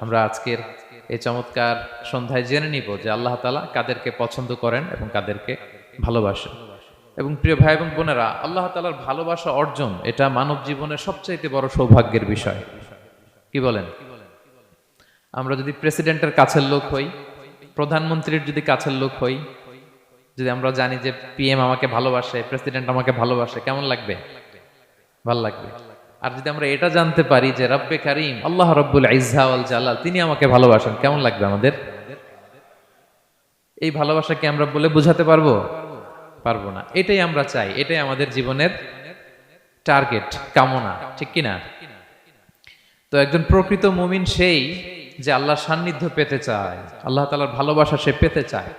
আমরা আজকের এই চমৎকার সন্ধ্যায় জেনে নিব যে আল্লাহ তালা কাদেরকে পছন্দ করেন এবং কাদেরকে ভালোবাসেন। এবং প্রিয় ভাই এবং বোনেরা, আল্লাহ তালার ভালোবাসা অর্জন এটা মানব জীবনের সবচাইতে বড় সৌভাগ্যের বিষয়। কি বলেন? আমরা যদি প্রেসিডেন্টের কাছের লোক হই, প্রধানমন্ত্রীর যদি কাছের লোক হই, যদি আমরা জানি যে পিএম আমাকে ভালোবাসে প্রেসিডেন্ট আমাকে ভালোবাসে, কেমন লাগবে? ভালো লাগবে। আর যদি আমরা এটা জানতে পারি যে রব্বে কারিম, আল্লাহ রব্বুল ইজ্জা ওয়াল জালাল, তিনি আমাকে ভালোবাসেন, কেমন লাগবে আমাদের? এই ভালোবাসাকে আমরা বলে বোঝাতে পারব? পারব না। এটাই আমরা চাই, এটাই আমাদের জীবনের টার্গেট, কামনা, ঠিক কিনা? তো একজন প্রকৃত মুমিন সেই যে আল্লাহর সান্নিধ্য পেতে চায়, আল্লাহ তালার ভালোবাসা সে পেতে চায়।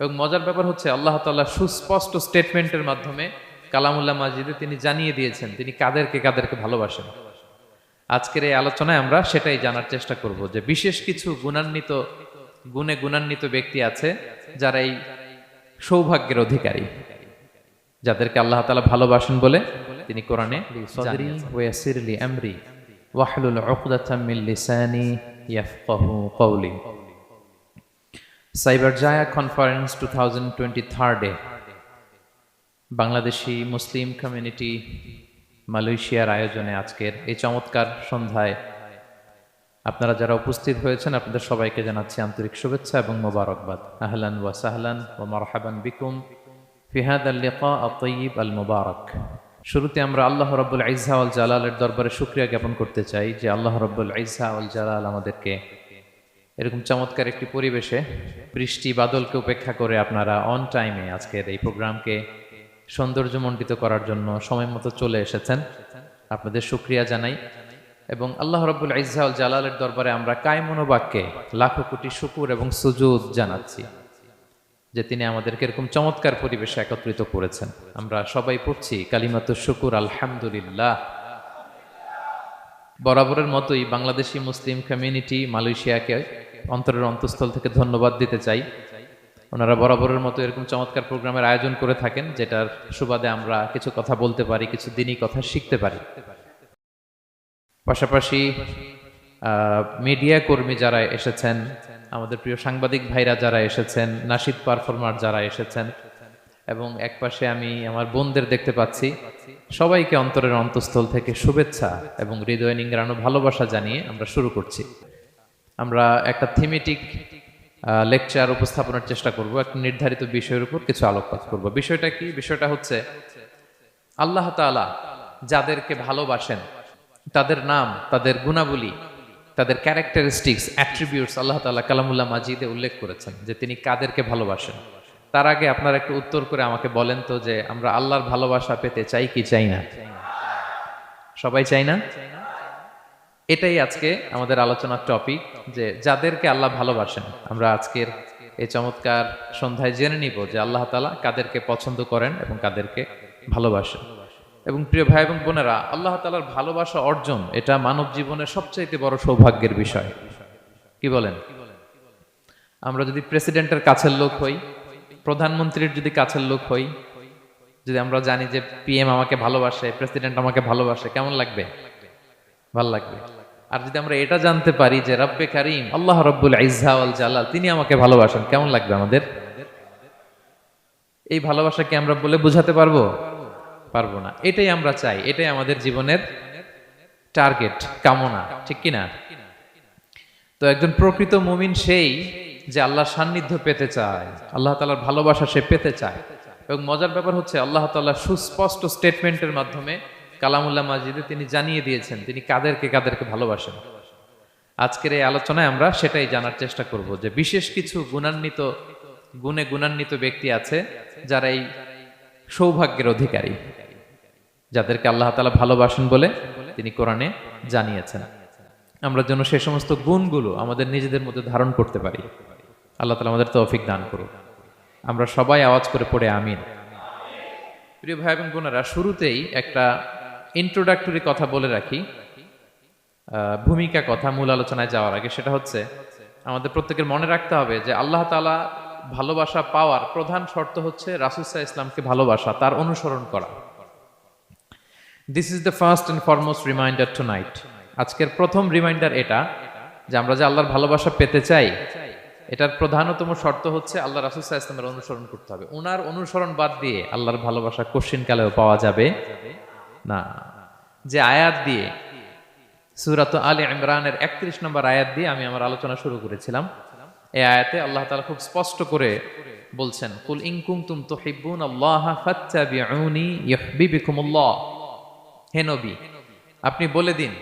এবং মজার ব্যাপার হচ্ছে, আল্লাহ তাল্লাহ সুস্পষ্ট স্টেটমেন্টের মাধ্যমে কালামুল্লাহ মাজিদে তিনি জানিয়ে দিয়েছেন, তিনি কাদেরকে কাদেরকে ভালোবাসেন। আজকের এই আলোচনায় আমরা সেটাই জানার চেষ্টা করব যে বিশেষ কিছু গুণান্বিত, গুণে গুণান্বিত ব্যক্তি আছে যারা এই সৌভাগ্যের অধিকারী, যাদেরকে আল্লাহ তালা ভালোবাসেন বলে তিনি কোরআনে সাইবার জায়া কনফারেন্স 2023 এ বাংলাদেশি মুসলিম কমিউনিটি মালয়েশিয়ার আয়োজনে আজকের এই চমৎকার সন্ধ্যায় আপনারা যারা উপস্থিত হয়েছেন, আপনাদের সবাইকে জানাচ্ছি আন্তরিক শুভেচ্ছা এবং মোবারকবাদ। আহলান ওয়া সাহলান ও মারহাবান বিকুম ফিহাদ আল লিকা আতয়িব আল মুবারক শুরুতে আমরা আল্লাহ রব্বুল ইজহা আল জালালের দরবারে শুক্রিয়া জ্ঞাপন করতে চাই যে আল্লাহ রব্বুল ইজহা আল জালাল আমাদেরকে এরকম চমৎকার একটি পরিবেশে বৃষ্টি, বাদলকে উপেক্ষা করে আপনারা অন টাইমে আজকের এই প্রোগ্রামকে সৌন্দর্যমণ্ডিত করার জন্য সময় মতো চলে এসেছেন। আপনাদের শুক্রিয়া জানাই। এবং আল্লাহ রব্বুল ইজাউল জালালের দরবারে আমরা কায়মনোবাক্যে লাখো কোটি শুকুর এবং সুজুদ জানাচ্ছি, যে তিনি আমাদেরকে এরকম চমৎকার পরিবেশে একত্রিত করেছেন। আমরা সবাই পড়ছি, কালিমাত শুকুর, আলহামদুলিল্লাহ। বরাবরের মতোই বাংলাদেশি মুসলিম কমিউনিটি মালয়েশিয়াকে অন্তরের অন্তঃস্থল থেকে ধন্যবাদ দিতে চাই। ওনারা বরাবরের মতো এরকম চমৎকার প্রোগ্রামের আয়োজন করে থাকেন, যেটার সুবাদে আমরা কিছু কথা বলতে পারি, কিছু দিনই কথা শিখতে পারি। পাশাপাশি মিডিয়া কর্মী যারা এসেছেন, আমাদের প্রিয় সাংবাদিক ভাইরা যারা এসেছেন, নাসিদ পারফর্মার যারা এসেছেন, এবং একপাশে আমি আমার বোনদের দেখতে পাচ্ছি, সবাইকে অন্তরের অন্তঃস্থল থেকে শুভেচ্ছা এবং হৃদয় নিংড়ানো ভালোবাসা জানিয়ে আমরা শুরু করছি। আমরা একটা থিমেটিক লেকচার উপস্থাপনের চেষ্টা করব, একটা নির্ধারিত বিষয়ের উপর কিছু আলোকপাত করব। বিষয়টা কি? বিষয়টা হচ্ছে, আল্লাহ তাআলা যাদেরকে ভালোবাসেন, তাদের নাম, তাদের গুণাবলী, তাদের ক্যারেক্টারিস্টিক্স অ্যাট্রিবিউটস আল্লাহ তাআলা কালামুল্লাহ মাজিদে উল্লেখ করেছেন যে তিনি কাদেরকে ভালোবাসেন। তার আগে আপনারা একটু উত্তর করে আমাকে বলেন তো যে আমরা আল্লাহর ভালোবাসা পেতে চাই কি চাই না? সবাই চাই না? এটাই আজকে আমাদের আলোচনার টপিক যে যাদেরকে আল্লাহ ভালোবাসেন, আমরা আজকের এই চমৎকার সন্ধ্যায় জেনে নিব যে আল্লাহ তালা কাদেরকে পছন্দ করেন এবং কাদেরকে ভালোবাসেন। এবং প্রিয় ভাই এবং বোনেরা, আল্লাহ তালার ভালোবাসা অর্জন, এটা মানব জীবনের সবচাইতে বড় সৌভাগ্যের বিষয়। কি বলেন? আমরা যদি প্রেসিডেন্টের কাছের লোক হই, প্রধানমন্ত্রীর যদি কাছের লোক হই, যদি আমরা জানি যে পিএম আমাকে ভালোবাসে প্রেসিডেন্ট আমাকে ভালোবাসে, কেমন লাগবে? ভালো লাগবে। আর যদি আমরা এটা জানতে পারি যে রব্বে কারিম, আল্লাহ রব্বুল ইজ্জা ওয়াল জালাল, তিনি আমাকে ভালোবাসেন, কেমন লাগবে আমাদের? এই ভালোবাসাকে আমরা বলে বোঝাতে পারব? পারব না। এটাই আমরা চাই, এটাই আমাদের জীবনের টার্গেট কামনা, ঠিক কিনা? তো একজন প্রকৃত মুমিন সেই যে আল্লাহর সান্নিধ্য পেতে চায়, আল্লাহ তালার ভালোবাসা সে পেতে চায়। এবং মজার ব্যাপার হচ্ছে, আল্লাহ তাল্লাহ সুস্পষ্ট স্টেটমেন্টের মাধ্যমে কালামুল্লাহ মাজিদে তিনি জানিয়ে দিয়েছেন, তিনি কাদেরকে কাদেরকে ভালোবাসেন। আজকের এই আলোচনায় আমরা সেটাই জানার চেষ্টা করব যে বিশেষ কিছু গুণান্বিত, গুণে গুণান্বিত ব্যক্তি আছে যারা এই সৌভাগ্যের অধিকারী, যাদেরকে আল্লাহ তালা ভালোবাসেন বলে তিনি কোরআনে জানিয়েছেন। আমরা যেন সে সমস্ত গুণগুলো আমাদের নিজেদের মধ্যে ধারণ করতে পারি। আল্লাহ তালা আমাদের তৌফিক দান করুক। আমরা সবাই আওয়াজ করে পড়ে আমিন। প্রিয় ভাই এবং বোনেরা, শুরুতেই একটা ইন্ট্রোডাক্টরি কথা বলে রাখি। ভূমিকা কথা মূল আলোচনায় যাওয়ার আগে সেটা হচ্ছে, আমাদের প্রত্যেকের মনে রাখতে হবে যে আল্লাহ তালা ভালোবাসা পাওয়ার প্রধান শর্ত হচ্ছে রাসুসাহ ইসলামকে ভালোবাসা, তার অনুসরণ করা। This is the first and foremost reminder tonight আজকের প্রথম রিমাইন্ডার এটা যে আমরা যে আল্লাহর ভালোবাসা পেতে চাই, এটার প্রধানতম শর্ত হচ্ছে আল্লাহ রাসুসাহ ইসলামের অনুসরণ করতে হবে। ওনার অনুসরণ বাদ দিয়ে আল্লাহর ভালোবাসা কোশ্চিন কালেও পাওয়া যাবে। না, যে আয়াত দিয়ে, সুরাত আলী ইমরানের একত্রিশ নম্বর আয়াত দিয়ে আমি আমার আলোচনা শুরু করেছিলাম। এই আয়াতে আল্লাহ তাআলা খুব স্পষ্ট করে বলছেন, কুল ইন কুনতুম তুহিব্বুন আল্লাহ ফাত্তাবিউনি ইউহিব্বুকুমুল্লাহ। হে নবী, আপনি বলে দিন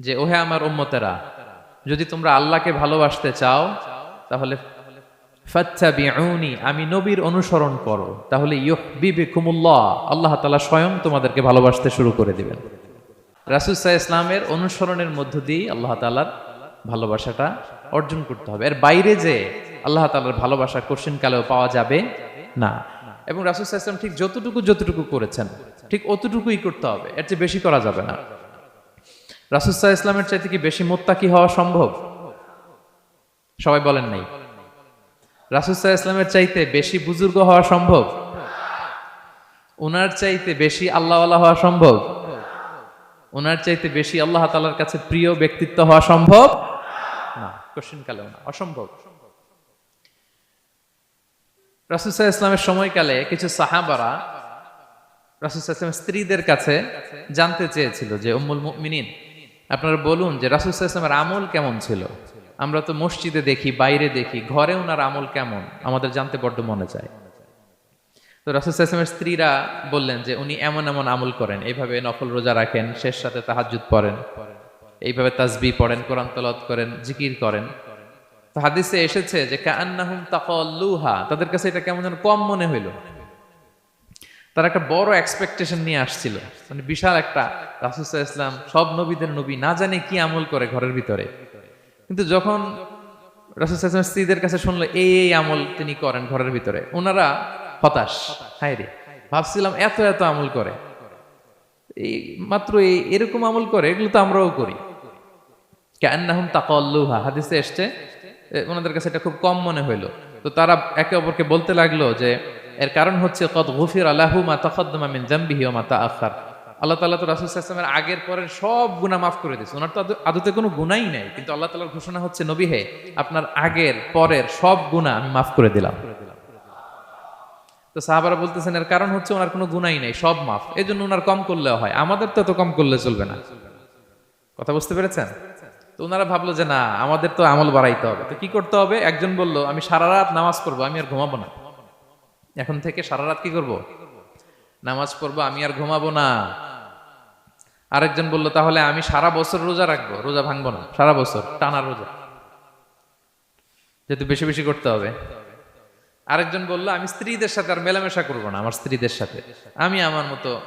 যে, ওহে আমার উম্মতেরা, যদি তোমরা আল্লাহকে ভালোবাসতে চাও, তাহলে ফাত্তাবিউনি, আমি নবীর অনুসরণ করো। তাহলে ইউহিব্বুকুমুল্লাহ, আল্লাহ তাআলা স্বয়ং তোমাদেরকে ভালোবাসতে শুরু করে দিবেন। রাসুসাহ ইসলামের অনুসরণের মধ্য দিয়ে আল্লাহ তালার ভালোবাসাটা অর্জন করতে হবে। এর বাইরে যে আল্লাহ তালার ভালোবাসা কোশ্চিন কালেও পাওয়া যাবে না। এবং রাসুসাহ ইসলাম ঠিক যতটুকু যতটুকু করেছেন, ঠিক অতটুকুই করতে হবে। এর চেয়ে বেশি করা যাবে না। রাসুসাহ ইসলামের চাইতে কি বেশি মোত্তাকি হওয়া সম্ভব? সবাই বলেন নাই। রাসুসাহ ইসলামের চাইতে বেশি বুজুর্গ হওয়া সম্ভব? ওনার চাইতে বেশি আল্লাহওয়ালা হওয়া সম্ভব? ওনার চাইতে বেশি আল্লাহ তালার কাছে প্রিয় ব্যক্তিত্ব হওয়া সম্ভব? না কোশ্চিন কালেও না, অসম্ভব। রাসুসাহ ইসলামের সময়কালে কিছু সাহাবারা রাসুসাহ ইসলামের স্ত্রীদের কাছে জানতে চেয়েছিল যে উম্মুল মিনিন আপনারা বলুন যে রাসুসাহ ইসলামের আমল কেমন ছিল? আমরা তো মসজিদে দেখি, বাইরে দেখি, ঘরে ওনার আমল কেমন? আমাদের জানতে বড্ড মনে চায় তো রাসুসামের স্ত্রীরা বললেন যে, উনি এমন এমন আমল করেন এইভাবে নফল রোজা রাখেন, শেষ সাথে তাহাজুদ পড়েন, এইভাবে তাজবি পড়েন, কোরআন তলত করেন, জিকির করেন। তো হাদিসে এসেছে যে কান্নাহুম তাকাল্লুহা। তাদের কাছে এটা কেমন যেন কম মনে হইল। তারা একটা বড় এক্সপেকটেশন নিয়ে আসছিল। মানে বিশাল একটা রাসুসাহ ইসলাম সব নবীদের নবী না জানে কি আমল করে ঘরের ভিতরে। কিন্তু যখন রাসুসাহ স্ত্রীদের কাছে শুনলো, এই এই আমল তিনি করেন ঘরের ভিতরে, ওনারা হতাশ। হায় রে, ভাবছিলাম এত এত আমল করে। এই মাত্র এই, এরকম আমল করে, এগুলো তো আমরাও করি। কেন্নাহুম তাকাল্লুহা, হাদিসে এসছে ওনাদের কাছে এটা খুব কম মনে হইল। তো তারা একে অপরকে বলতে লাগল যে, এর কারণ হচ্ছে, কদ গফির আলাহু মা তাকদ্দমা মিন জামবিহি ওয়া মা তাআখার। আল্লাহ তাআলা তো রাসূল সাল্লাল্লাহু আগের, পরের সব গুনাহ মাফ করে দিয়েছে। ওনার তো আদতে কোনো গুনাহই নাই। কিন্তু আল্লাহ তাআলার ঘোষণা হচ্ছে, নবী হে, আপনার আগের, পরের সব গুনাহ আমি মাফ করে দিলাম। তো সাহাবারা বলতেছেন, এর কারণ হচ্ছে ওনার কোনো গুণাই নেই, সব মাফ এই জন্য ওনার কম করলেও হয়। আমাদের তো এত কম করলে চলবে না। কথা বুঝতে পেরেছেন? তো ওনারা ভাবলো যে, না, আমাদের তো আমল বাড়াইতে হবে। তো কি করতে হবে? একজন বলল, আমি সারা রাত নামাজ পড়ব, আমি আর ঘুমাবো না। এখন থেকে সারা রাত কি করব? নামাজ পড়ব, আমি আর ঘুমাবো না। আরেকজন বলল, তাহলে আমি সারা বছর রোজা রাখব? রোজা ভাঙবো না, সারা বছর, টানা রোজা। যেহেতু বেশি বেশি করতে হবে। আরেকজন বলল, আমি স্ত্রীদের সাথে আর মেলামেশা করব না, আমার স্ত্রীদের সাথে। আমি আমার মতো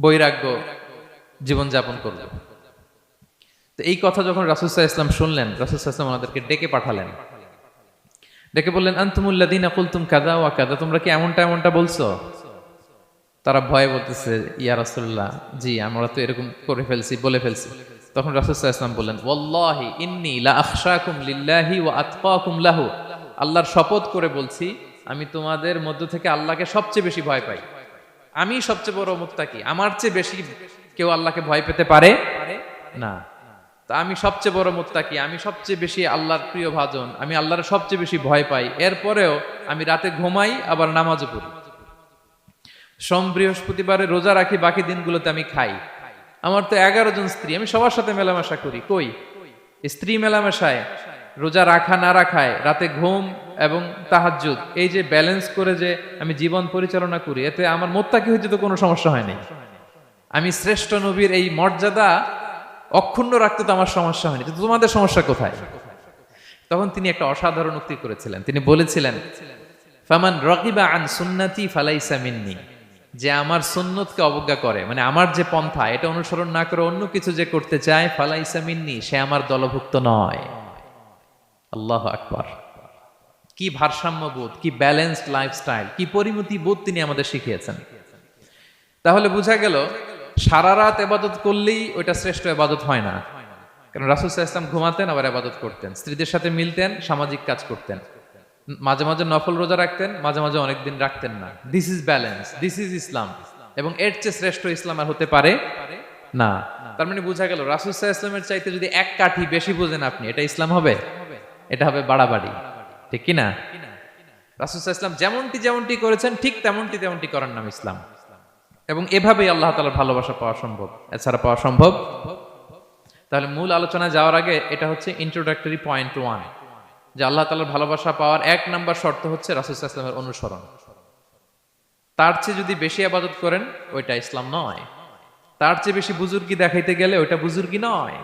বৈরাগ্য জীবনযাপন করব। তো এই কথা যখন রাসুসাহ ইসলাম শুনলেন রাসুসাহ ইসলাম ওনাদেরকে ডেকে পাঠালেন। ডেকে বললেন আন্তুমুল্লাদিন আকুলতুম কাদা ওয়া কাদা তোমরা কি এমনটা এমনটা বলছো? তারা ভয়ে বলতেছে, ইয়া রাসুল্লাহ জি, আমরা তো এরকম করে ফেলছি, বলে ফেলছি। তখন ইসলাম বললেন আল্লাহর শপথ করে বলছি, আমি তোমাদের মধ্য থেকে আল্লাহকে সবচেয়ে বেশি ভয় পাই। আমি সবচেয়ে বড় মুক্তাকি আমার চেয়ে বেশি কেউ আল্লাহকে ভয় পেতে পারে? না। তা আমি সবচেয়ে বড় মুত্তাকি আমি সবচেয়ে বেশি আল্লাহর প্রিয় ভাজন, আমি আল্লাহর সবচেয়ে বেশি ভয় পাই। এরপরেও আমি রাতে ঘুমাই, আবার নামাজও পড়ি। সোম বৃহস্পতিবারে রোজা রাখি, বাকি দিনগুলোতে আমি খাই। আমার তো এগারো জন স্ত্রী, আমি সবার সাথে মেলামেশা করি। কই? স্ত্রী মেলামেশায়, রোজা রাখা না রাখায়, রাতে ঘুম এবং তাহাজুদ এই যে ব্যালেন্স করে যে আমি জীবন পরিচালনা করি, এতে আমার মোত্তাকি হইতে তো কোনো সমস্যা হয়নি আমি শ্রেষ্ঠ নবীর এই মর্যাদা অক্ষুণ্ণ রাখতে তো আমার সমস্যা হয়নি। তোমাদের সমস্যা কোথায়? তখন তিনি একটা অসাধারণ উক্তি করেছিলেন। তিনি বলেছিলেন, ফামান রকিবা আন সুন্নাতি ফালাইসা মিন্নি। যে আমার সুন্নতকে অবজ্ঞা করে মানে আমার যে পন্থা, এটা অনুসরণ না করে অন্য কিছু যে করতে চায়, ফালাইসা মিন্নি, সে আমার দলভুক্ত নয়। আল্লাহ আকবার। কি ভারসাম্য বোধ, কি ব্যালেন্সড লাইফস্টাইল কি পরিমতি বোধ তিনি আমাদের শিখিয়েছেন। তাহলে বোঝা গেল, সারা রাত এবাদত করলেই ওইটা শ্রেষ্ঠ এবাদত হয় না। কারণ রাসুল ইসলাম ঘুমাতেন, আবার এবাদত করতেন। স্ত্রীদের সাথে মিলতেন, সামাজিক কাজ করতেন। মাঝে মাঝে নফল রোজা রাখতেন, মাঝে মাঝে অনেকদিন রাখতেন না। This is balance this is Islam এবং এর চেয়ে শ্রেষ্ঠ ইসলাম আর হতে পারে না। তার মানে বোঝা গেল রাসুসাহ ইসলামের চাইতে যদি এক কাঠি বেশি বোঝেন আপনি, এটা ইসলাম হবে? এটা হবে বাড়াবাড়ি। ঠিক কিনা রাসুসাহ ইসলাম যেমনটি যেমনটি করেছেন, ঠিক তেমনটি তেমনটি করার নাম ইসলাম। এবং এভাবেই আল্লাহ তালার ভালোবাসা পাওয়া সম্ভব, এছাড়া পাওয়া সম্ভব। তাহলে মূল আলোচনায় যাওয়ার আগে এটা হচ্ছে ইন্ট্রোডাক্টরি পয়েন্ট ওয়ান যে আল্লাহ তালার ভালোবাসা পাওয়ার এক নাম্বার শর্ত হচ্ছে রাসুসাহ ইসলামের অনুসরণ। তার চেয়ে যদি বেশি আবাদত করেন, ওইটা ইসলাম নয়। তার চেয়ে বেশি বুজুর্গি দেখাইতে গেলে ওইটা বুজুর্গি নয়।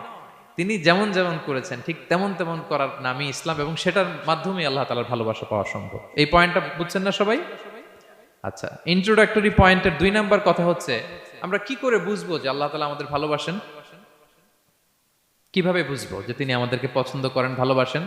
তিনি যেমন যেমন করেছেন, ঠিক তেমন তেমন করার নামই ইসলাম এবং সেটার মাধ্যমে আল্লাহ তালার ভালোবাসা পাওয়া সম্ভব। এই পয়েন্টটা বুঝছেন না সবাই? আচ্ছা ইন্ট্রোডাক্টরি পয়েন্টের দুই নাম্বার কথা হচ্ছে, আমরা কি করে বুঝব যে আল্লাহ তালা আমাদের ভালোবাসেন? কীভাবে বুঝব যে তিনি আমাদেরকে পছন্দ করেন, ভালোবাসেন?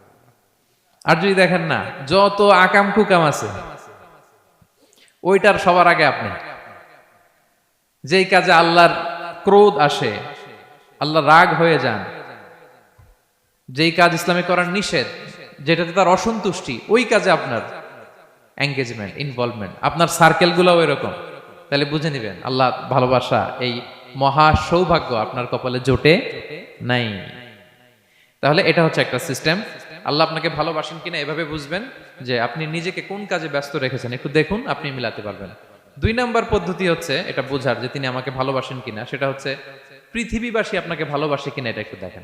আর যদি দেখেন না, যত আকাম কুকাম আছে, ওইটার সবার আগে আপনি। যেই কাজে আল্লাহর ক্রোধ আসে আল্লাহ রাগ হয়ে যান, যেই কাজ ইসলামে করার নিষেধ, যেটাতে তার অসন্তুষ্টি, ওই কাজে আপনার এঙ্গেজমেন্ট ইনভলভমেন্ট আপনার সার্কেল সার্কেলগুলোও এরকম। তাহলে বুঝে নেবেন, আল্লাহ ভালোবাসা এই মহা সৌভাগ্য আপনার কপালে জোটে নাই। তাহলে এটা হচ্ছে একটা সিস্টেম আল্লাহ আপনাকে ভালোবাসেন কিনা এভাবে বুঝবেন যে আপনি নিজেকে কোন কাজে ব্যস্ত রেখেছেন? একটু দেখুন, আপনি মিলাতে পারবেন। দুই নাম্বার পদ্ধতি হচ্ছে, এটা বোঝার যে তিনি আমাকে ভালোবাসেন কিনা, সেটা হচ্ছে পৃথিবীবাসী আপনাকে ভালোবাসে কিনা এটা একটু দেখেন।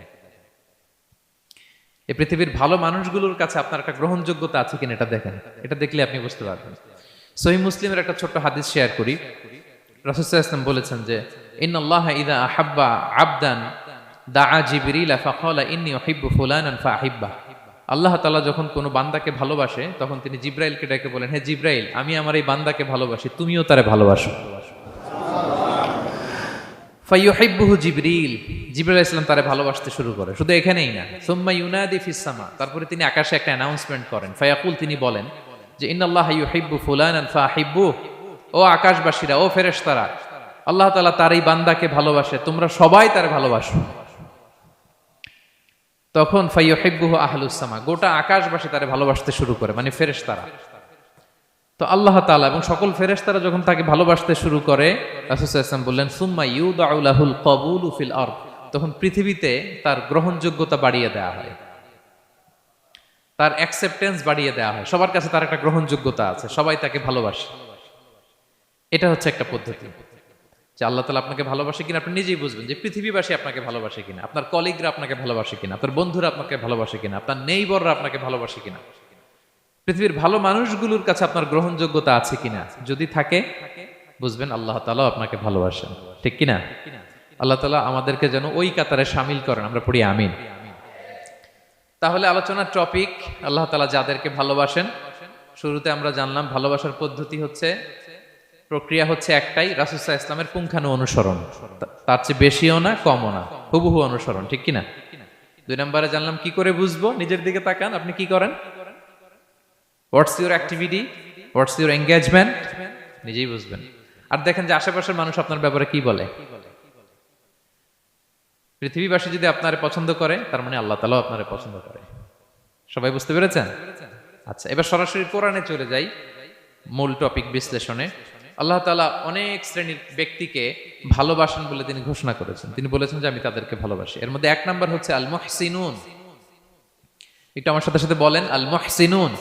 এই পৃথিবীর ভালো মানুষগুলোর কাছে আপনার একটা গ্রহণযোগ্যতা আছে কিনা এটা দেখেন। এটা দেখলে আপনি বুঝতে পারবেন। সহি মুসলিমের একটা ছোট্ট হাদিস শেয়ার করি। রাসুসাহ বলেছেন যে ইন ইদা আহাব্বা আবদান দাআ জিবরিল ইন্নী ফুলানান ফাহিব্বা আল্লাহ তালা যখন কোনো বান্দাকে ভালোবাসে, তখন তিনি জিব্রাইলকে ডেকে বলেন হ্যাঁ জিব্রাইল, আমি আমার এই বান্দাকে ভালোবাসি, তুমিও তারে ভালোবাসো। ফাইয়ুহিব্বুহু জিবরিল, জিবরাইল ইসলাম তারে ভালোবাসতে শুরু করে। শুধু এখানেই না, সুম্মা ইউনাদি ফিস সামা, তারপরে তিনি আকাশে একটা অ্যানাউন্সমেন্ট করেন। ফায়াকুল তিনি বলেন যে, ইন্নাল্লাহ ইউহিব্বু ফুলানান ফাহিব্বু ও আকাশবাসীরা, ও ফেরেশতারা, আল্লাহ তাআলা তার এই বান্দাকে ভালোবাসে, তোমরা সবাই তারে ভালোবাসো। তখন ফাইয়ুহিব্বুহু আহলুস সামা, গোটা আকাশবাসী তারে ভালোবাসতে শুরু করে মানে ফেরেশতারা। তো আল্লাহ তাআলা এবং সকল ফেরেশতারা যখন তাকে ভালোবাসতে শুরু করে, রাসূল বললেন, সুম্মা ইউদাউলাহুল কবুলু ফিল আরদ। তখন পৃথিবীতে তার গ্রহণযোগ্যতা বাড়িয়ে দেওয়া হয়। তার অ্যাকসেপ্টেন্স বাড়িয়ে দেওয়া হয়। সবার কাছে তার একটা গ্রহণযোগ্যতা আছে, সবাই তাকে ভালোবাসে। এটা হচ্ছে একটা পদ্ধতি। যে আল্লাহ তালা আপনাকে ভালোবাসে কিনা আপনি নিজেই বুঝবেন যে পৃথিবীবাসী আপনাকে ভালোবাসে কিনা, আপনার কলিগরা আপনাকে ভালোবাসে কিনা, আপনার বন্ধুরা আপনাকে ভালোবাসে কিনা, আপনার নেইবররা আপনাকে ভালোবাসে কিনা। পৃথিবীর ভালো মানুষগুলোর কাছে আপনার গ্রহণযোগ্যতা আছে কিনা, যদি থাকে, বুঝবেন আল্লাহ তালা আপনাকে ভালোবাসেন। ঠিক কিনা? আল্লাহ তালা আমাদেরকে যেন ওই কাতারে সামিল করেন, আমরা পড়ি আমিন। তাহলে আলোচনার টপিক, আল্লাহ তালা যাদেরকে ভালোবাসেন, শুরুতে আমরা জানলাম ভালোবাসার পদ্ধতি হচ্ছে প্রক্রিয়া হচ্ছে একটাই রাসুসাহ ইসলামের পুঙ্খানু অনুসরণ। তার চেয়ে বেশিও না, কমও না, হুবহু অনুসরণ, ঠিক কিনা? দুই নম্বরে জানলাম, কি করে বুঝব? নিজের দিকে তাকান, আপনি কি করেন? What's your activity what's your engagement নিজেই বুঝবেন। আর দেখেন যে আশেপাশের মানুষ আপনার ব্যাপারে কি বলে? পৃথিবীবাসী যদি আপনার পছন্দ করে, তার মানে আল্লাহ তালাও আপনার পছন্দ করে। সবাই বুঝতে পেরেছেন? আচ্ছা এবার সরাসরি কোরআনে চলে যাই, মূল টপিক বিশ্লেষণে। আল্লাহ তালা অনেক শ্রেণির ব্যক্তিকে ভালোবাসেন বলে তিনি ঘোষণা করেছেন। তিনি বলেছেন যে, আমি তাদেরকে ভালোবাসি। এর মধ্যে এক নাম্বার হচ্ছে আল মহসিনুন একটু আমার সাথে সাথে বলেন আল মহসিনুন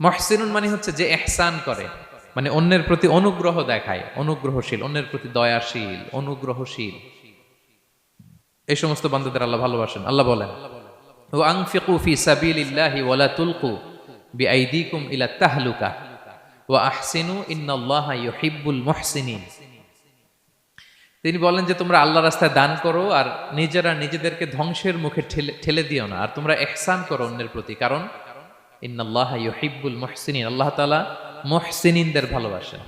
মহসিনুন মানে হচ্ছে যে, এহসান করে। মানে অন্যের প্রতি অনুগ্রহ দেখায়, অনুগ্রহশীল, অন্যের প্রতি দয়াশীল, অনুগ্রহশীল। এই সমস্ত বান্ধবদের আল্লাহ ভালোবাসেন। আল্লাহ বলেন ও আংফিকু ফি সাবিলিল্লাহি ওয়ালা তুলকু বিআইদিকুম ইলা তাহলুকা। তিনি বলেন যে, তোমরা আল্লাহ রাস্তায় দান করো আর নিজেরা নিজেদেরকে ধ্বংসের মুখে ঠেলে ঠেলে দিও না। আর তোমরা এহসান করো অন্যের প্রতি। কারণ ইন্নাল্লাহ ইউহিব্বুল আল্লাহ তাআলা মুহসিনিনদের ভালোবাসেন।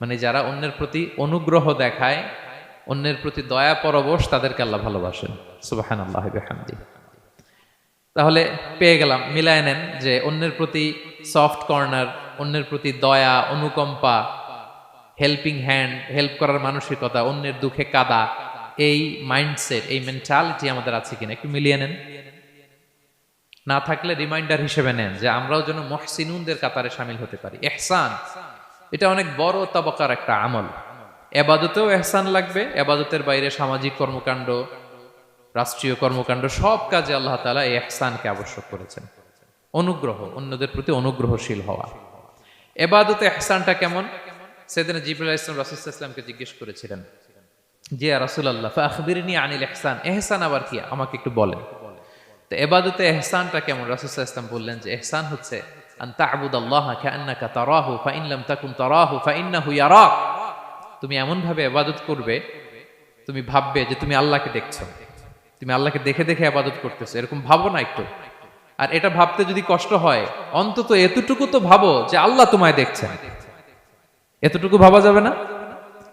মানে যারা অন্যের প্রতি অনুগ্রহ দেখায়, অন্যের প্রতি দয়া পরবশ তাদেরকে আল্লাহ ভালোবাসেন। সুবাহান আল্লাহ তাহলে পেয়ে গেলাম, মিলায় নেন যে, অন্যের প্রতি সফট কর্নার অন্যের প্রতি দয়া, অনুকম্পা হেল্পিং হ্যান্ড হেল্প করার মানসিকতা, অন্যের দুঃখে কাদা, এই মাইন্ডসেট এই মেন্টালিটি আমাদের আছে কিনা? একটু মিলিয়ে নেন। না থাকলে রিমাইন্ডার হিসেবে নেন যে আমরাও যেন মহসিনুনদের কাতারে সামিল হতে পারি। এহসান, এটা অনেক বড় তবকার একটা আমল। এবাদতেও এহসান লাগবে, এবাদতের বাইরে সামাজিক কর্মকাণ্ড, রাষ্ট্রীয় কর্মকাণ্ড, সব কাজে আল্লাহ তালা এই এহসানকে আবশ্যক করেছেন। অনুগ্রহ, অন্যদের প্রতি অনুগ্রহশীল হওয়া। এবাদতে এহসানটা কেমন? সেদিন জিবুল্লাহ ইসলাম রাসুল ইসলামকে জিজ্ঞেস করেছিলেন জি রাসুল আল্লাহ আখবিরনি আনিল এহসান এহসান আবার কি? আমাকে একটু বলেন। তো এবাদতে এহসানটা কেমন? রাসুল ইসলাম বললেন যে এহসান হচ্ছে তুমি এমন ভাবে ইবাদত করবে, তুমি ভাববে যে তুমি আল্লাহকে দেখছ। তুমি আল্লাহকে দেখে দেখে আবাদত করতেছো। এরকম ভাবো না একটু। আর এটা ভাবতে যদি কষ্ট হয়, অন্তত এতটুকু তো ভাবো যে আল্লাহ তোমায় দেখছেন। এতটুকু ভাবা যাবে না?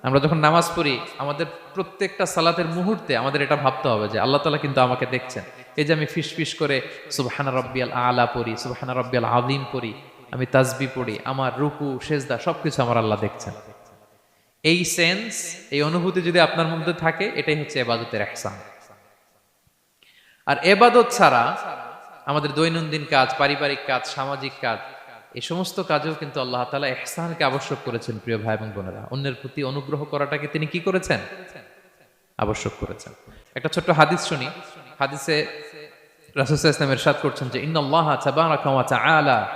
আমরা যখন নামাজ পড়ি, আমাদের প্রত্যেকটা সালাতের মুহূর্তে আমাদের এটা ভাবতে হবে যে আল্লাহ তালা কিন্তু আমাকে দেখছেন। এই যে আমি ফিস ফিস করে সুবহানা রব্বিয়াল আলা পড়ি, সুবহানা রব্বিয়াল আলিম পড়ি, আমি তাজবি পড়ি, আমার রুকু, সেজদা, সবকিছু আমার আল্লাহ দেখছেন। এই সেন্স, এই অনুভূতি যদি আপনার মধ্যে থাকে, এটাই হচ্ছে এবাদতের একসান আর এবাদত ছাড়া আমাদের দৈনন্দিন কাজ, পারিবারিক কাজ, সামাজিক কাজ, এই সমস্ত কাজেও কিন্তু আল্লাহ তালা এহসানকে আবশ্যক করেছেন, প্রিয় ভাই এবং বোনেরা। অন্যের প্রতি অনুগ্রহ করাটাকে তিনি কি করেছেন? আবশ্যক করেছেন। একটা ছোট্ট হাদিস শুনি। হাদিসে রাসুল ইসলামের সাদ করছেন যে তাআলা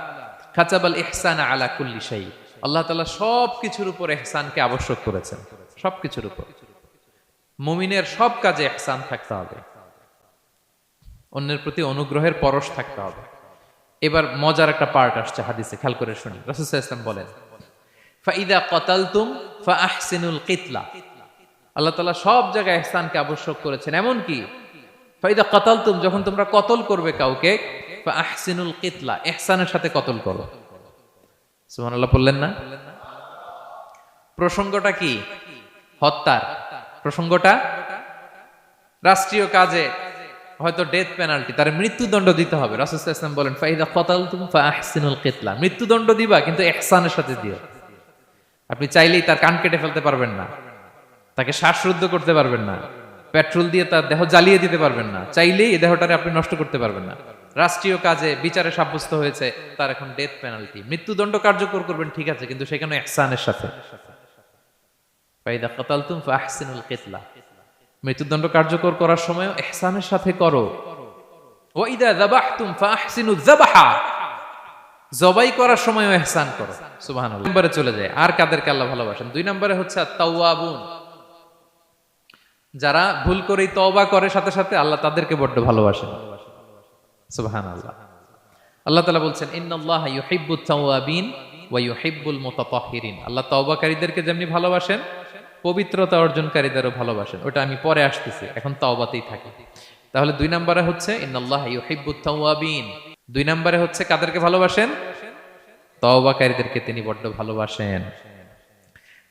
কাতাবাল ইহসানা আলা কুল্লি আল্লাহ তাআলা সব কিছুর উপর ইহসানকে আবশ্যক করেছেন। সব কিছুর উপর। মুমিনের সব কাজে ইহসান থাকতে হবে। অন্যের প্রতি অনুগ্রহের পরশ থাকতে হবে। এবার মজার একটা পার্ট আসছে হাদিসে, খেয়াল করে শুনি। ইসলাম বলেন, ফাইদা কতালতুম ফা আহসিনুল কিতলা। আল্লাহ তালা সব জায়গায় এহসানকে আবশ্যক করেছেন। এমন কি, ফাইদা কতালতুম যখন তোমরা কতল করবে কাউকে ফা আহসিনুল কিতলা এহসানের সাথে কতল করো। সুমান আল্লাহ বললেন না? প্রসঙ্গটা কি? হত্যার। প্রসঙ্গটা? রাষ্ট্রীয় কাজে হয়তো ডেথ পেনাল্টি তার মৃত্যুদণ্ড দিতে হবে। রাসুল ইসলাম বলেন, ফাইদা কতাল তুমি আহসিনুল কিতলা। মৃত্যুদণ্ড দিবা, কিন্তু এহসানের সাথে দিও। আপনি চাইলেই তার কান কেটে ফেলতে পারবেন না। তাকে শ্বাসরুদ্ধ করতে পারবেন না। পেট্রোল দিয়ে তার দেহ জ্বালিয়ে দিতে পারবেন না। চাইলেই এই দেহটারে আপনি নষ্ট করতে পারবেন না। রাষ্ট্রীয় কাজে বিচারে সাব্যস্ত হয়েছে, তার এখন ডেথ পেনাল্টি মৃত্যুদণ্ড কার্যকর করবেন, ঠিক আছে, কিন্তু সেখানে এহসানের সাথে। ফাইদা কতাল তুম আহসিনুল কিতলা। মৃত্যুদণ্ড কার্যকর করার সময় এহসানের সাথে করো। জবাই করার সময় এহসান করো। সুবহানাল্লাহ। নম্বরে চলে যায়, আর কাদেরকে আল্লাহ ভালোবাসেন? দুই নম্বরে হচ্ছে তাওয়াবুন যারা ভুল করেই তওবা করে, সাথে সাথে আল্লাহ তাদেরকে বড্ড ভালোবাসেন। সুবহানাল্লাহ। আল্লাহ তাআলা বলছেন, ইন্নাল্লাহা ইউহিব্বুত তাওয়াবিন ওয়া ইউহিব্বুল মুতাতাহহিরিন আল্লাহ তওবাকারীদেরকে যেমনি ভালোবাসেন পবিত্রতা অর্জনকারীদেরও ভালোবাসেন। ওটা আমি পরে আসতেছি, এখন তাওবাতেই থাকি। তাহলে দুই নম্বরে হচ্ছে, ইন্নাল্লাহ ইউহিব্বুত তাওয়াবিন। দুই নম্বরে হচ্ছে কাদেরকে ভালোবাসেন? তওবাকারীদেরকে তিনি বড্ড ভালোবাসেন।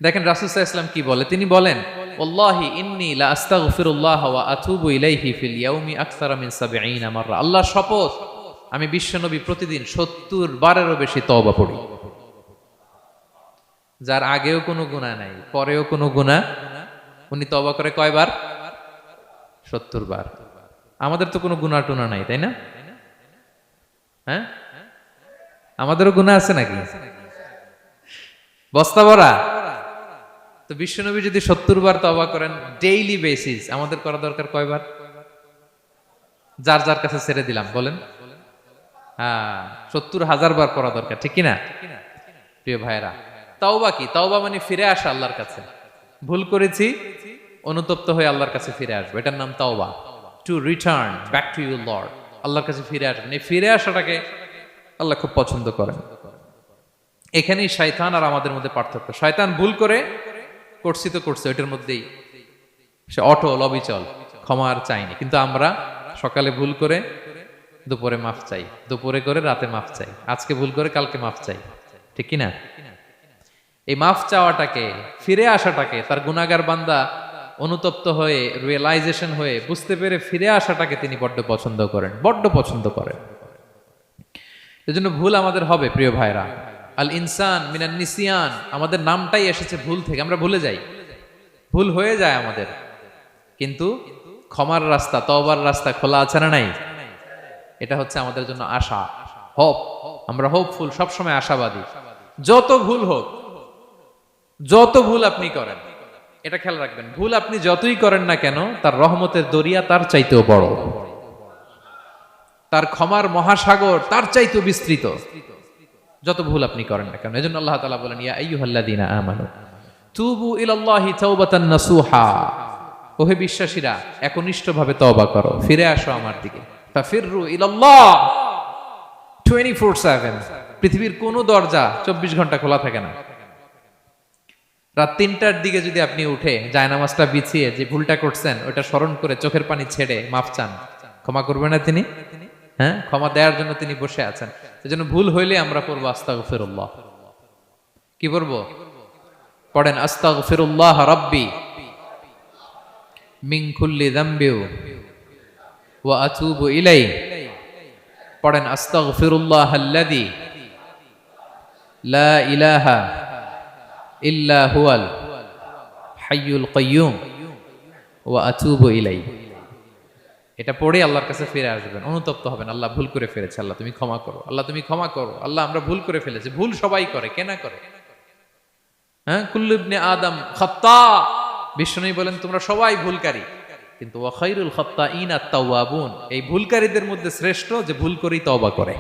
দেখেন রাসূলুল্লাহ ইসলাম কি বলে? তিনি বলেন, ওয়াল্লাহি ইন্নী লা আস্তাগফিরুল্লাহ ওয়া আতুবু ইলাইহি ফিল ইয়াউমি আকসারা মিন 70 মাররা। আল্লাহ শপথ, আমি বিশ্বনবী প্রতিদিন 70 বারেরও বেশি তওবা পড়ি। যার আগেও কোনো গুণা নাই, পরেও কোনো গুণা উনি তবা করে কয়বার? সত্তর বার আমাদের তো কোনো গুণা টুনা নাই, তাই না? হ্যাঁ? আমাদেরও গুণা আছে নাকি? বস্তা ভরা? তো বিশ্বনবী যদি সত্তর বার তবা করেন ডেইলি বেসিস আমাদের করা দরকার কয়বার? যার যার কাছে ছেড়ে দিলাম, বলেন। হ্যাঁ সত্তর হাজার বার করা দরকার, ঠিক কিনা প্রিয় ভাইরা তাওবা কি? তাওবা মানে ফিরে আসা আল্লাহর কাছে। ভুল করেছি, অনুতপ্ত হয়ে আল্লাহর কাছে ফিরে আসব। এটার নাম তাওবা। To return back to you lord আল্লাহর কাছে ফিরে আসবেন এই ফিরে আসাটাকে আল্লাহ খুব পছন্দ করেন। এখানেই শয়তান আর আমাদের মধ্যে পার্থক্য। শয়তান ভুল করে, করছি তো করছে, ওইটার মধ্যেই সে অটো লবিচল ক্ষমা আর চাইনি। কিন্তু আমরা সকালে ভুল করে, দুপুরে মাফ চাই। দুপুরে করে, রাতে মাফ চাই। আজকে ভুল করে, কালকে মাফ চাই। ঠিক কিনা? এই মাফ চাওয়াটাকে, ফিরে আসাটাকে তার গুনাগার বান্দা অনুতপ্ত হয়ে রিয়েলাইজেশন হয়ে বুঝতে পেরে ফিরে আসাটাকে তিনি বড্ড পছন্দ করেন, বড্ড পছন্দ করেন। এজন্য ভুল আমাদের হবে, প্রিয় ভাইরা। আল ইনসান মিনান নিসিয়ান, আমাদের নামটাই এসেছে ভুল থেকে, আমরা ভুলে যাই। ভুল হয়ে যায় আমাদের। কিন্তু ক্ষমার রাস্তা, তওবার রাস্তা খোলা আছে না নাই? এটা হচ্ছে আমাদের জন্য আশা হোপ আমরা হোপফুল সবসময় আশাবাদী। যত ভুল হোক যত ভুল আপনি করেন, এটা খেয়াল রাখবেন, ভুল আপনি যতই করেন না কেন, তার রহমতের দরিয়া তার চাইতেও বড়। তার ক্ষমার মহাসাগর তার চাইতেও বিস্তৃত। যত ভুল আপনি করেন না কেন, এজন্য আল্লাহ তাআলা বলেন, ইয়া আইয়ুহাল্লাযীনা আমানু, তুবু ইলাল্লাহি তাওবাতান নাসুহা। ওহে বিশ্বাসীরা, একনিষ্ঠভাবে তওবা করো, ফিরে আসো আমার দিকে। ফাফিররু ইলাল্লাহ। 24/7 পৃথিবীর কোনো দরজা 24 ঘণ্টা খোলা থাকে না। রাত তিনটার দিকে যদি আপনি উঠে জায়নামাজটা বিছিয়ে যে ভুলটা করছেন, ওটা স্মরণ করে চোখের পানি ছেড়ে মাফ চান। ক্ষমা করবে না তিনি? হ্যাঁ? ক্ষমা দেওয়ার জন্য তিনি বসে আছেন। সেজন্য ভুল হইলে আমরা পড়ব আস্তাগফিরুল্লাহ। কি পড়ব? পড়েন, আস্তাগফিরুল্লাহ রাব্বি মিন কুল্লি যামবি ওয়া আতুবু ইলাই পড়েন, আস্তাগফিরুল্লাহ আল্লাযী লা ইলাহা ইল্লা হুয়াল হাইয়ুল কাইয়ুম ওয়া আতুবু ইলাই। এটা পড়ে আল্লাহর কাছে ফিরে আসবেন, অনুতপ্ত হবেন, আল্লাহ ভুল করে ফেলেছে, আল্লাহ তুমি ক্ষমা করো, আল্লাহ তুমি ক্ষমা করো, আল্লাহ আমরা ভুল করে ফেলেছি, ভুল সবাই করে কেনা করে? হ্যাঁ? কুল্লুবনে আদম খত্তা বিষ্ণু বলেন, তোমরা সবাই ভুলকারী। কিন্তু ওয়াখাইরুল খত্তা ইন আত্মাওয়াবুন এই ভুলকারীদের মধ্যে শ্রেষ্ঠ যে ভুল করেই তওবা করে।